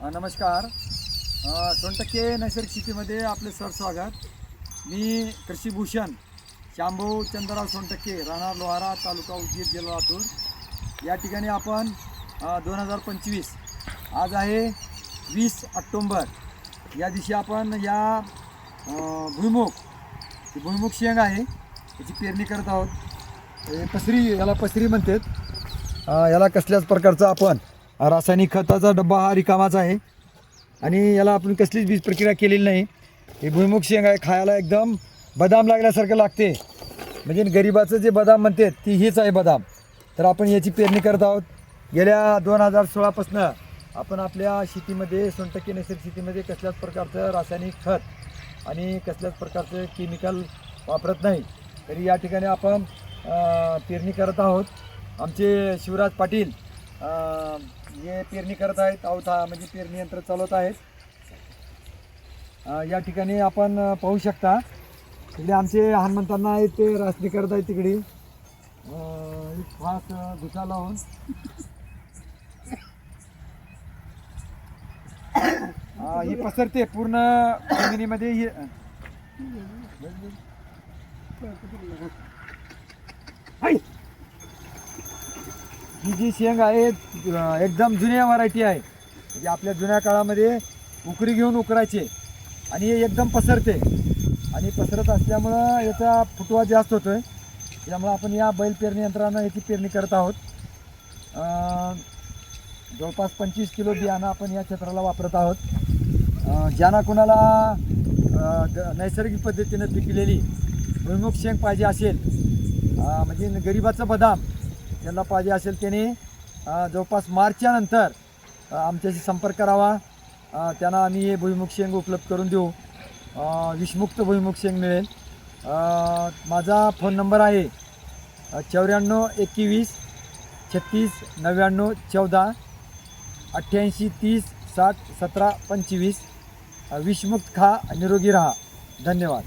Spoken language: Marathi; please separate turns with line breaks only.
नमस्कार. सोनटक्के नैसर्गिक शेतीमध्ये आपले सर स्वागत मी कृषीभूषण शांभू चंद्रराव सोनटक्के राहणार लोहारा तालुका उदगीर जिल्हा लातूर. या ठिकाणी आपण दोन हजार पंचवीस आज आहे वीस ऑक्टोंबर. या दिवशी आपण या भुईमुख भुईमुख शेंग आहे याची पेरणी करत आहोत. पसरी याला पसरी म्हणतात. याला कसल्याच प्रकारचा आपण रासायनिक खताचा डब्बा हा रिकामाचा आहे. आणि याला आपण कसलीच बीज प्रक्रिया केलेली नाही. हे भुईमुग शेंग आहे खायला एकदम बदाम लागल्यासारखं लागते. म्हणजे गरिबाचं जे बदाम म्हणतात ती हीच आहे बदाम. तर आपण याची पेरणी करत आहोत. गेल्या दोन हजार सोळापासनं आपण आपल्या शेतीमध्ये सोनटक्के नैसर्गिक शेतीमध्ये कसल्याच प्रकारचं रासायनिक खत आणि कसल्याच प्रकारचं केमिकल वापरत नाही. तरी या ठिकाणी आपण पेरणी करत आहोत. आमचे शिवराज पाटील जे पेरणी करत आहेत अवथा म्हणजे पेरणी यंत्र चालवत आहेत. या ठिकाणी आपण पाहू शकता तिकडे आमचे हनुमंतांना आहेत ते रासणी करत आहेत तिकडे. एक फास अं, लावून. ही पसरते पूर्ण जमिनीमध्ये ही ही जी शेंग आहे एकदम जुन्या व्हरायटी आहे. म्हणजे आपल्या जुन्या काळामध्ये उकरी घेऊन उकरायचे आणि हे एकदम पसरते. आणि पसरत असल्यामुळं याचा फुटवा जास्त होतो आहे त्यामुळं आपण या बैल पेरणी यंत्रानं याची पेरणी करत आहोत. जवळपास पंचवीस किलो बियाणं आपण या क्षेत्राला वापरत आहोत. ज्यांना कोणाला नैसर्गिक पद्धतीनं पिकलेली भुईमुग शेंग पाहिजे असेल म्हणजे गरिबाचं बदाम ज्यांना पाहिजे असेल त्याने जवळपास मार्चच्या नंतर आमच्याशी संपर्क करावा. त्यांना आम्ही हे भुईमुग शेंग उपलब्ध करून देऊ. विषमुक्त भुईमुग शेंग मिळेल. माझा फोन नंबर आहे चौऱ्याण्णव एकवीस छत्तीस नव्याण्णव चौदा अठ्ठ्याऐंशी तीस साठ सतरा पंचवीस. विषमुक्त खा निरोगी राहा. धन्यवाद.